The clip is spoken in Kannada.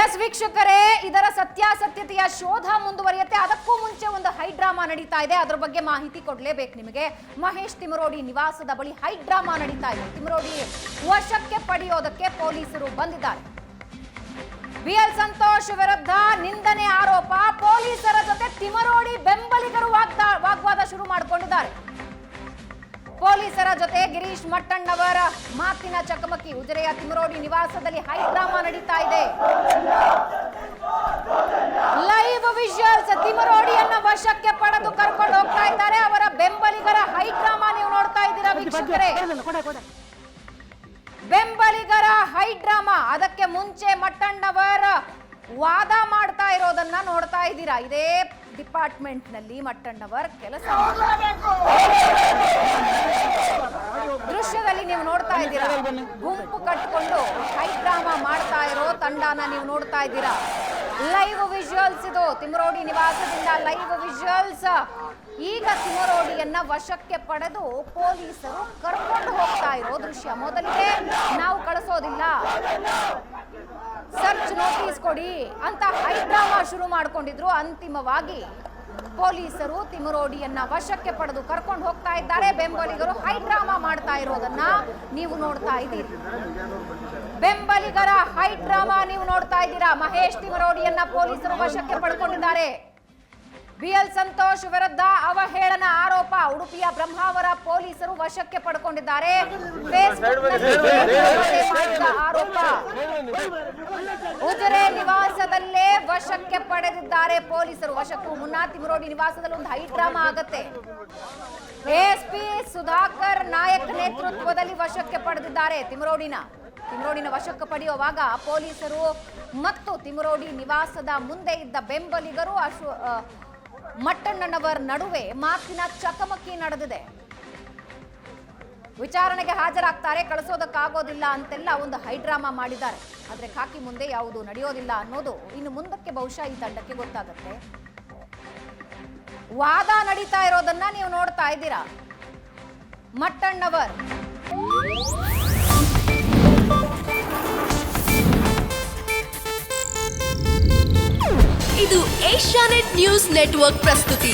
ಎಸ್ ವೀಕ್ಷಕರೇ, ಇದರ ಸತ್ಯಾಸತ್ಯತೆಯ ಶೋಧ ಮುಂದುವರಿಯುತ್ತೆ. ಅದಕ್ಕೂ ಮುಂಚೆ ಒಂದು ಹೈ ಡ್ರಾಮಾ ನಡೀತಾ ಇದೆ. ಅದರ ಬಗ್ಗೆ ಮಾಹಿತಿ ಕೊಡಲೇಬೇಕು ನಿಮಗೆ. ಮಹೇಶ್ ತಿಮರೋಡಿ ನಿವಾಸದ ಬಳಿ ಹೈ ಡ್ರಾಮಾ ನಡೀತಾ ಇದೆ. ತಿಮರೋಡಿ ವಶಕ್ಕೆ ಪಡೆಯೋದಕ್ಕೆ ಪೊಲೀಸರು ಬಂದಿದ್ದಾರೆ. ಬಿಎಲ್ ಸಂತೋಷ್ ವಿರುದ್ಧ ನಿಂದನೆ ಆರೋಪ. ಪೊಲೀಸರ ಜೊತೆ ತಿಮರೋಡಿ ಬೆಂಬಲಿಗರು ವಾಗ್ದಾ, ವಾಗ್ವಾದ ಶುರು ಮಾಡಿಕೊಂಡಿದ್ದಾರೆ. ಪೊಲೀಸರ ಜೊತೆ ಗಿರೀಶ್ ಮಟ್ಟಣ್ಣವರ ಮಾತಿನ ಚಕಮಕಿ. ಉಜಿರೆಯ ತಿಮರೋಡಿ ನಿವಾಸದಲ್ಲಿ ಹೈಡ್ರಾಮಾ ನಡೀತಾ ಇದೆ. ಲೈವ್ ವಿಜುವಲ್ಸ್ ತಿಮರೋಡಿಯನ್ನ ವಶಕ್ಕೆ ಪಡೆದು ಕರ್ಕೊಂಡು ಹೋಗ್ತಾ ಇದ್ದಾರೆ. ಅವರ ಬೆಂಬಲಿಗರ ಹೈ ಡ್ರಾಮಾ ನೀವು ನೋಡ್ತಾ ಇದ್ದೀರಾ ವೀಕ್ಷಕರೇ? ಬೆಂಬಲಿಗರ ಹೈ ಡ್ರಾಮಾ ಅದಕ್ಕೆ ಮುಂಚೆ ಮಟ್ಟಣ್ಣವರ ವಾದ ಮಾಡ್ತಾ ಇರೋದನ್ನ ನೋಡ್ತಾ ಇದ್ದೀರಾ? ಇದೇ ಡಿಪಾರ್ಟ್ಮೆಂಟ್ನಲ್ಲಿ ಮಟ್ಟಣ್ಣವರ್ ಕೆಲಸ ದೃಶ್ಯದಲ್ಲಿ ನೀವು ಗುಂಪು ಕಟ್ಟಿಕೊಂಡು ಹೈ ಡ್ರಾಮಾ ಮಾಡ್ತಾ ಇರೋ ತಂಡನ ನೀವು ನೋಡ್ತಾ ಇದ್ದೀರಾ? ಲೈವ್ ವಿಜುವಲ್ಸ್ ಇದು. ತಿಮರೋಡಿ ನಿವಾಸದಿಂದ ಲೈವ್ ವಿಜುವಲ್ಸ್. ಈಗ ತಿಮರೋಡಿಯನ್ನ ವಶಕ್ಕೆ ಪಡೆದು ಪೊಲೀಸರು ಕರ್ಕೊಂಡು ಹೋಗ್ತಾ ಇರೋ ದೃಶ್ಯ. ಮೊದಲಿಗೆ ನಾವು ಕಳಿಸೋದಿಲ್ಲ. ಸರ್ಚ್ ನೋಟಿಸ್ ಕೊಡಿ ಅಂತ ಹೈ ಡ್ರಾಮಾ ಶುರು ಮಾಡ್ಕೊಂಡಿದ್ರು ಅಂತಿಮವಾಗಿ. ಪೊಲೀಸರು ತಿಮರೋಡಿಯನ್ನ ವಶಕ್ಕೆ ಪಡೆದು ಕರ್ಕೊಂಡು ಹೋಗ್ತಾ ಇದ್ದಾರೆ ಬೆಂಬಲಿಗರು ಹೈ ಡ್ರಾಮಾ ಮಾಡ್ತಾ ಇರೋದನ್ನ ನೀವು ನೋಡ್ತಾ ಇದ್ದೀರಿ ಬೆಂಬಲಿಗರ ಹೈ ಡ್ರಾಮಾ ನೀವು ನೋಡ್ತಾ ಇದ್ದೀರಾ ಮಹೇಶ್ ತಿಮರೋಡಿಯನ್ನ ಪೊಲೀಸರು ವಶಕ್ಕೆ ಪಡ್ಕೊಂಡಿದ್ದಾರೆ ಬಿಎಲ್ ಸಂತೋಷ್ ವಿರುದ್ಧ ಅವಹೇಳನ ಆರೋಪ ಉಡುಪಿಯ ಬ್ರಹ್ಮಾವರ ಪೊಲೀಸರು ವಶಕ್ಕೆ ಪಡ್ಕೊಂಡಿದ್ದಾರೆ ಆರೋಪ ಉಜಿರೆ ವಶಕ್ಕೆ ಪಡೆದಿದ್ದಾರೆ ಪೊಲೀಸರು. ವಶಕ್ಕೂ ಮುನ್ನ ತಿಮರೋಡಿ ನಿವಾಸದಲ್ಲಿ ಒಂದು ಹೈ ಡ್ರಾಮಾ ಆಗತ್ತೆ. ಎಎಸ್ಪಿ ಸುಧಾಕರ್ ನಾಯಕ್ ನೇತೃತ್ವದಲ್ಲಿ ವಶಕ್ಕೆ ಪಡೆದಿದ್ದಾರೆ ತಿಮರೋಡಿನ. ತಿಮರೋಡಿನ ವಶಕ್ಕೆ ಪಡೆಯುವಾಗ ಪೊಲೀಸರು ಮತ್ತು ತಿಮರೋಡಿ ನಿವಾಸದ ಮುಂದೆ ಇದ್ದ ಬೆಂಬಲಿಗರು ಅಶ್ವ ಮಟ್ಟಣ್ಣನವರ್ ನಡುವೆ ಮಾತಿನ ಚಕಮಕಿ ನಡೆದಿದೆ. ವಿಚಾರಣೆಗೆ ಹಾಜರಾಗ್ತಾರೆ. ಕಳಿಸೋದಕ್ಕಾಗೋದಿಲ್ಲ ಅಂತೆಲ್ಲ ಒಂದು ಹೈಡ್ರಾಮಾ ಮಾಡಿದ್ದಾರೆ. ಆದರೆ ಖಾಕಿ ಮುಂದೆ ಯಾವುದು ನಡೆಯೋದಿಲ್ಲ ಅನ್ನೋದು ಇನ್ನು ಮುಂದಕ್ಕೆ ಬಹುಶಃ ಈ ತಂಡಕ್ಕೆ ಗೊತ್ತಾಗುತ್ತೆ. ವಾದ ನಡೀತಾ ಇರೋದನ್ನ ನೀವು ನೋಡ್ತಾ ಇದ್ದೀರಾ? ಮಟ್ಟಣ್ಣವರ್. ಇದು ಏಷ್ಯಾನೆಟ್ ನ್ಯೂಸ್ ನೆಟ್ವರ್ಕ್ ಪ್ರಸ್ತುತಿ.